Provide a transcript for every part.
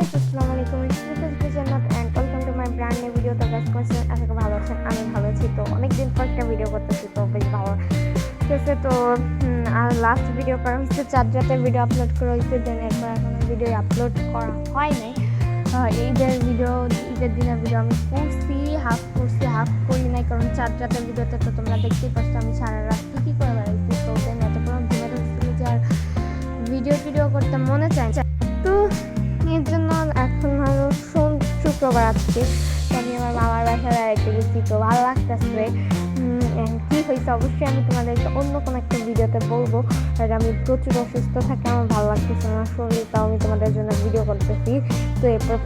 Guys আসসালামু আলাইকুম। This is Jannat and welcome to my brand new video তো guys question আশা করি ভালো আছেন, আমি ভালো আছি। তো অনেক দিন পর একটা ভিডিও করতেছি, তো বেশ ভালো ঠিক তো আর লাস্ট ভিডিও করা হচ্ছে চার রাতের ভিডিও আপলোড করা হয়েছে দেন এরপর এখনও ভিডিও আপলোড করা হয় নাই। ঈদের ভিডিও ঈদের দিনের ভিডিও আমি করছি হাফ করছি হাফ করি নাই, কারণ চার ভিডিওতে তো তোমরা দেখতেই পাচ্ছ আমি সারা রাত কী কী করে বেড়াইছি তো দেন এত কোনো ভিডিও টিডিও করতে মনে চায়। তো এর জন্য এখন সোম শুক্রবার আজকে আমি আমার মামার বাসায় বেড়াইতে গেছি, তো ভালো লাগতেছে। কী হয়েছে অবশ্যই আমি তোমাদেরকে অন্য কোনো একটা ভিডিওতে বলব। আর আমি প্রচুর অসুস্থ থাকি, আমার ভালো লাগতেছে না, শরীর তাও আমি তোমাদের জন্য ভিডিও করতেছি। তো এরপর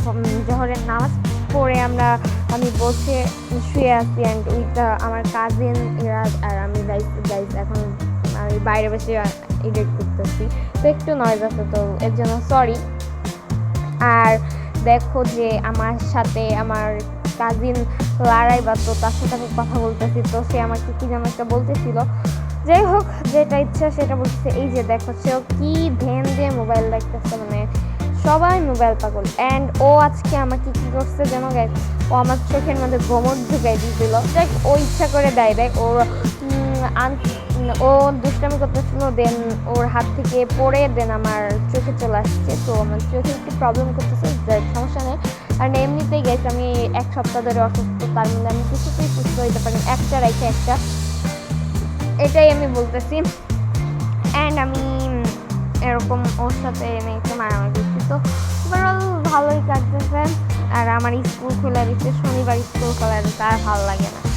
জহরের নামাজ পড়ে আমরা, আমি বসে শুয়ে আছি অ্যান্ড উইথ আমার কাজিন এরা আর আমি গাইস গাইস এখন আমি বাইরে বসে এডিট করতেছি। তো একটু নয়েজ আছে, তো এর জন্য সরি আর দেখো যে আমার সাথে আমার কাজিন লড়াই বা তো তার সাথে আমি কথা বলতেছি, তো সে আমাকে কি যেন একটা বলতেছিল। যাই হোক, যেটা ইচ্ছা সেটা বলতেছে। এই যে দেখো সেও কি ধ্যান দিয়ে মোবাইল দেখতেছে মানে সবাই মোবাইল পাগল। অ্যান্ড ও আজকে আমাকে কি করছে যেন গাই ও আমার চোখের মধ্যে গোমর ঢুকাই দিয়েছিল। দেখ ও ইচ্ছা করে দেয়, দেখ, ওর আন- ও দুষ্টামি করতেছিল দেন ওর হাত থেকে পড়ে দেন আমার চোখে চলে আসছে। তো আমার চোখে একটু প্রবলেম করতেছে সমস্যা নেই। কারণ এমনিতেই গেছে আমি এক সপ্তাহ ধরে অসুস্থ, তার মধ্যে আমি কিছুতেই সুস্থ হইতে পারি একটা রেখে একটা। এটাই আমি বলতেছি। অ্যান্ড আমি এরকম ওর সাথে আমি একটু মারামারি করছি। তো ওভারঅল ভালোই কাটতেছে। আর আমার স্কুল খোলা দিচ্ছে, শনিবার স্কুল খোলা দিচ্ছে, আর ভালো লাগে না।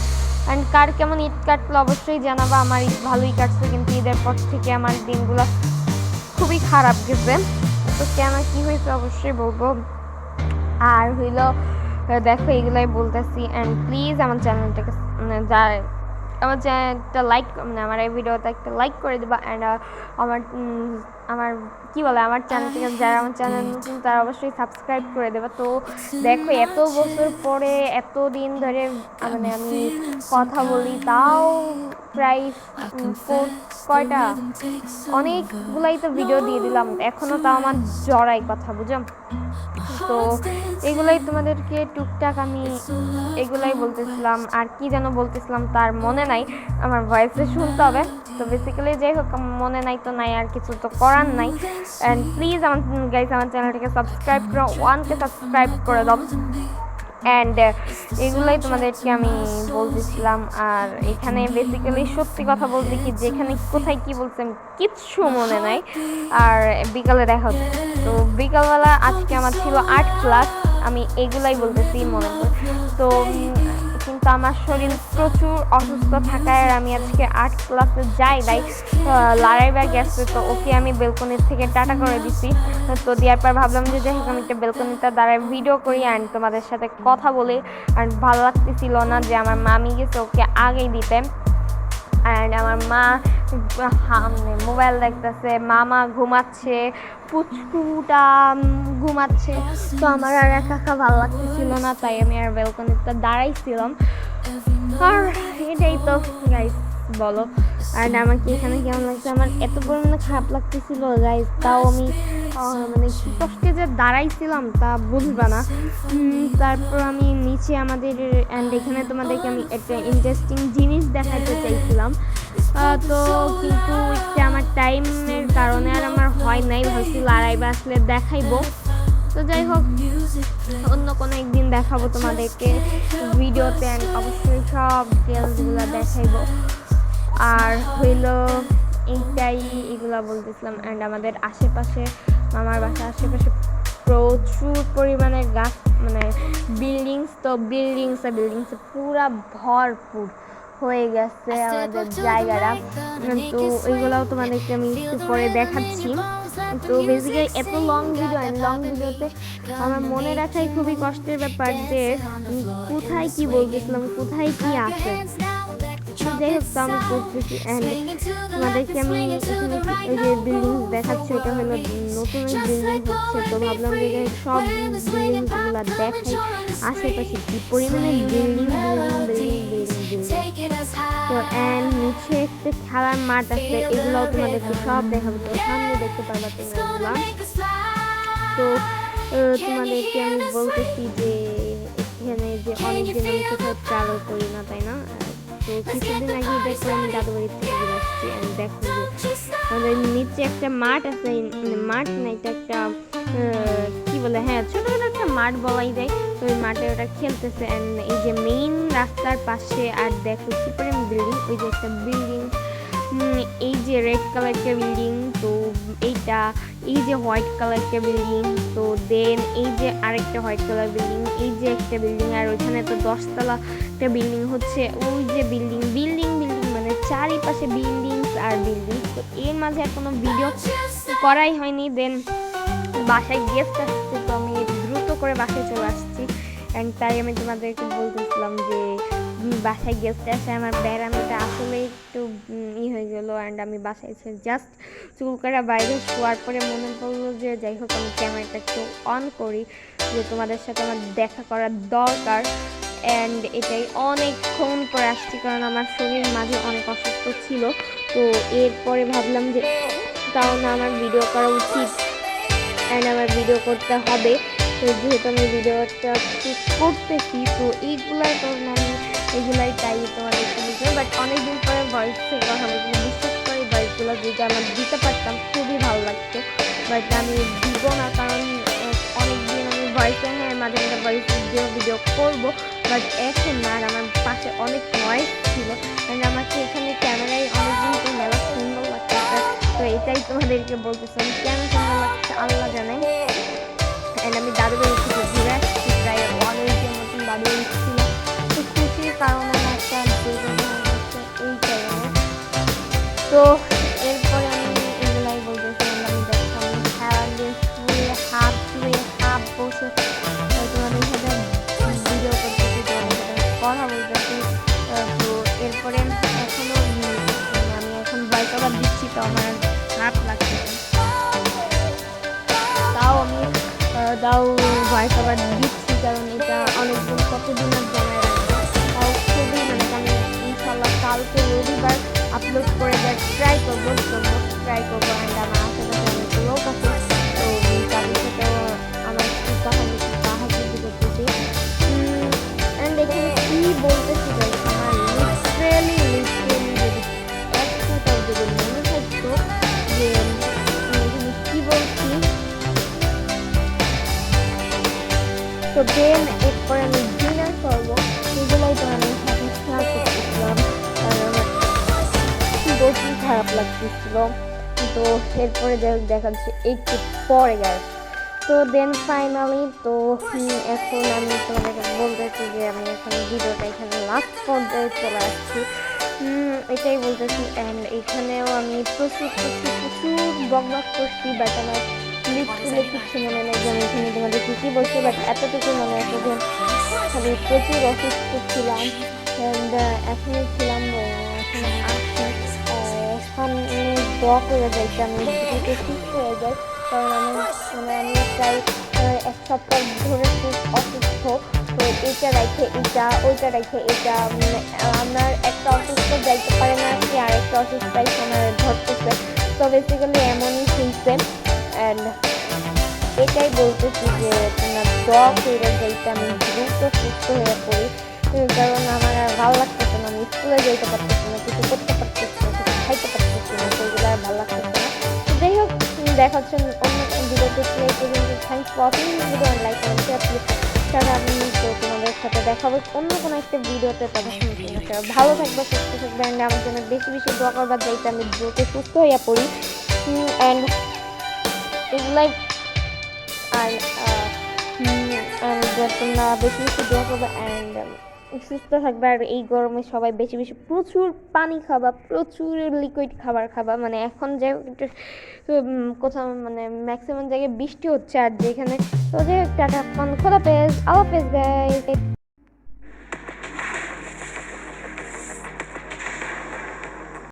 অ্যান্ড কার কেমন ঈদ কাটলো অবশ্যই জানাব, আমার ঈদ ভালোই কাটছে, কিন্তু ঈদের পর থেকে আমার দিনগুলো খুবই খারাপ গেছে। তো কেন, কী হয়েছে অবশ্যই বলব। আর হইল, দেখো, এগুলাই বলতেছি। অ্যান্ড প্লিজ আমার চ্যানেলটাকে মানে যা, আমার চ্যানেলটা লাইক মানে আমার এই ভিডিওটা একটা লাইক করে দেবা। অ্যান্ড আমার আমার কি বলে আমার চ্যানেলটাকে যারা আমার চ্যানেল নতুন তারা অবশ্যই সাবস্ক্রাইব করে দেবে। তো দেখো এত বছর পরে এত দিন ধরে মানে আমি কথা বলি তাও প্রায় কয়টা? অনেকগুলাই তো ভিডিও দিয়ে দিলাম। এখনও তাও আমার জড়াই কথা বুঝো? তো এগুলাই তোমাদেরকে টুকটাক আমি এগুলাই বলতেছিলাম। আর কি যেন বলতেছিলাম তার মনে নাই আমার ভয়েসে শুনতে হবে। তো বেসিক্যালি যাই হোক মনে নাই তো নাই, আর কিছু তো করার নাই। অ্যান্ড প্লিজ আমার গাইজ আমার চ্যানেলটাকে সাবস্ক্রাইব করো ওয়ানকে সাবস্ক্রাইব করে দাও। অ্যান্ড এগুলোই তোমাদেরকে আমি বলতেছিলাম, আর এখানে বেসিক্যালি সত্যি কথা বলতে কি, যেখানে কোথায় কি বলছি আমি কিচ্ছু মনে নাই। আর বিকালে দেখা হচ্ছে। তো বিকালবেলা আজকে আমার ছিল আর্ট ক্লাস আমি এগুলাই বলতেছি মনে করে তো কিন্তু আমার শরীর প্রচুর অসুস্থ থাকায় আর আমি আজকে আর্ট ক্লাসে যাই নাই। লড়াইবার গেছে তো ওকে আমি বেলকনির থেকে টাটা করে দিছি। তো দেওয়ার পর ভাবলাম যে যাই হোক, আমি একটা বেলকনিটা দাঁড়ায় ভিডিও করি অ্যান্ড তোমাদের সাথে কথা বলি। আর ভালো লাগতেছিল না যে আমার মামি গেছে, ওকে আগেই দিতে। অ্যান্ড আমার মা মোবাইল দেখতেছে মামা ঘুমাচ্ছে পুচকুটা ঘুমাচ্ছে। তো আমার আর একা একা ভালো লাগতেছিল না তাই আমি আর বেলকনিতে দাঁড়াইছিলাম। আর এটাই তো গাইস বলো। আর আমাকে এখানে কেমন লাগছে? আমার এত পরিমাণে খারাপ লাগতেছিল গাইস তাও আমি মানে কষ্টে যে দাঁড়াইছিলাম তা বুঝবে না। তারপর আমি নিচে আমাদের অ্যান্ড এখানে তোমাদেরকে আমি একটা ইন্টারেস্টিং জিনিস আহ, তো কিন্তু হচ্ছে আমার টাইমের কারণে আর আমার হয় নাই, ভাবছি লড়াইবা আসলে দেখাইবো। তো যাই হোক, অন্য কোনো একদিন দেখাবো তোমাদেরকে ভিডিওতে অবশ্যই সব ডিটেলসগুলো দেখাইবো। আর হইল এইটাই এগুলা বলতেছিলাম অ্যান্ড আমাদের আশেপাশে, মামার বাসার আশেপাশে প্রচুর পরিমাণে গাছ মানে বিল্ডিংস তো বিল্ডিংস বিল্ডিংসে পুরা ভরপুর। হয়ে গেছে আমাদের জায়গাটা। তো ওইগুলোও তোমাদেরকে আমি একটু পরে দেখাচ্ছি। তো বেসিক্যালি এত লং ভিডিও লং ভিডিওতে আমার মনে রাখাই খুবই কষ্টের ব্যাপার যে কোথায় কি বলতেছিলাম কোথায় কি আছে? যাই হোক তো আমি করতেছি অ্যান্ড তোমাদেরকে আমি এই যে বিল্ডিং দেখাচ্ছি ওটা হলো নতুন বিল্ডিং হচ্ছে তো ভাবলাম যে সব বিল্ডিংগুলো দেখাই। আশেপাশে কি পরিমাণে বিল্ডিং বিল্ডিং তো অ্যান্ড নিচে একটা খেলার মাঠ আছে, এগুলোও তোমাদেরকে সব দেখাবো। তো, সামনে দেখতে পারবা তোমরা তো তোমাদেরকে আমি বলতেছি যে, এখানে যে অনেকদিন আমি কোথাও ট্রাভেল করি না, তাই না? তো, কিছুদিন আগে দেখো আমি দাদু বাড়ি থেকে ঘুরে আসছি, আমি দেখো যে, আমাদের নিচে একটা মাঠ আছে মাঠ না, এটা একটা কি বলে হ্যাঁ ছোটখাটো একটা মাঠ বলাই যায়। তো ওই মাঠে ওটা খেলতেছে অ্যান্ড এই যে মেইন রাস্তার পাশে আর দেখো কি পরিমাণ বিল্ডিং ওই যে একটা বিল্ডিং এই যে রেড কালার বিল্ডিং তো এইটা, এই যে হোয়াইট কালার একটা বিল্ডিং তো দেন এই যে আরেকটা হোয়াইট কালার বিল্ডিং এই যে একটা বিল্ডিং আর ওইখানে তো দশতলা একটা বিল্ডিং হচ্ছে, ওই যে বিল্ডিং বিল্ডিং বিল্ডিং মানে চারিপাশে বিল্ডিং আর বিল্ডিং তো এর মাঝে আর কোনো ভিডিও করাই হয়নি দেন বাসায় গেস্ট আসছে তো আমি দ্রুত করে বাসায় চলে আসছি। অ্যান্ড তাই আমি তোমাদেরকে বলতেছিলাম যে বাসায় গেস্ট আসে। আমার বেড়ানোটা আসলে একটু ই হয়ে গেলো। অ্যান্ড আমি বাসায় এসে জাস্ট চুল করে বাইরে শোয়ার পরে মনে পড়ল যে, যাই হোক, আমি ক্যামেরাটা একটু অন করি, যে তোমাদের সাথে আমার দেখা করার দরকার। অ্যান্ড এটাই অনেকক্ষণ করে আসছি, কারণ আমার শরীর মাঝে অনেক অসুস্থ ছিল। তো এরপরে ভাবলাম যে কারণ আমার ভিডিও করা উচিত। অ্যান্ড আমার ভিডিও করতে হবে। তো যেহেতু আমি ভিডিওটা করতেছি, তো এইগুলার কারণে আমি এগুলাই চাই তোমাদেরকে বুঝতে বাট অনেকদিন পরে ভয়েস থেকে বলছি বিশ্বাস করে ভয়েসগুলো যদি আমার দিতে পারতাম, খুবই ভালো লাগতো। বাট আমি দিব না, কারণ অনেকদিন আমি ভয়েসে হ্যাঁ মাঝে মাঝে ভয়েস ভিডিও ভিডিও করব। বাট এখন না আমার পাশে অনেক নয়েস ছিল। অ্যান্ড আমাকে এখানে ক্যামেরায় অনেকদিন মেলা এটাই তোমাদেরকে বলতেছিলাম কেন সুন্দর লাগছে আল্লাহ জানে অ্যান্ড আমি দাদু বাড়ি থেকে ঘুরে আসছি, প্রায় ওয়ান উইকের মতন দাদু বাড়ি ছিল তো খুশির কারণে একটা এই কারণে। তো তাও ভয়েস ওভার দিচ্ছি কারণ এটা অনেকদিন কতদিনের জমায় রাখব তাও খুবই মানে আমি ইনশাল্লাহ কালকে রবিবার আপলোড করে দেওয়ার ট্রাই করব ট্রাই করব। অ্যান্ড আমার আশেপাশে অনেক লোক আছে, তো তাদের সাথে আমার একটু লাগতেছিল। তো এরপরে দেখা যাচ্ছে একটু পরে গেছে তো দেন ফাইনালি তো এখন আমি তোমাদেরকে বলতেছি যে আমি এখন ভিডিওটা এখানে লাস্ট পর্যায়ে চলে আসছি। এটাই বলতেছি। অ্যান্ড এখানেও আমি প্রচুর প্রচুর প্রচুর বক বক করছি বাট আমার লিপ তুলে কিচ্ছু মনে নেই যে আমি এখানে তোমাদের কী কী বলছি বাট এতটুকু মনে আছে যে আমি প্রচুর অসুস্থ ছিলাম। অ্যান্ড এখনই ছিলাম দোয়া করে যাইতে আমি দ্রুত সুস্থ হয়ে যাই, কারণ আমি মানে আমি প্রায় এক সপ্তাহ ধরে খুব অসুস্থ। তো এটা রেখে এটা, ওইটা রেখে এটা আমার একটা অসুস্থ যাইতে পারে না কি আর একটা অসুস্থ আমার ধরতেছে। তো বেসিক্যালি এমনই হয়েছে অ্যান্ড এটাই বলতেছি যে তোমার দোয়া করে যাইতে আমি দ্রুত সুস্থ হয়ে পড়ি। কারণ আমার ভালো লাগতেছে না, আমি স্কুলে যেতে পারতেছি না, কিছু করতে পারতেছি না, কিছু খাইতে পারতেছি ভালো লাগতেছে না। যাই হোক দেখা ভিডিওতে প্লে পর্যন্ত আমি তো তোমাদের সাথে দেখা অন্য কোনো একটা ভিডিওতে ভালো থাকবে, সুস্থ থাকবে অ্যান্ড আমার জন্য বেশি বেশি দোয়া করবার যাইতে আমি দ্রুত সুস্থ হইয়া পড়ি। অ্যান্ড এগুলাই। আর তোমরা বেশি বেশি দোয়া করবে অ্যান্ড সুস্থ থাকবে আর এই গরমে সবাই বেশি বেশি প্রচুর পানি খাবা, প্রচুর লিকুইড খাবার খাবা। মানে এখন যে কোথাও মানে ম্যাক্সিমাম জায়গায় বৃষ্টি হচ্ছে আর যেখানে, তো যে টাটা খোদা পেজ, আল্লাহ পেজ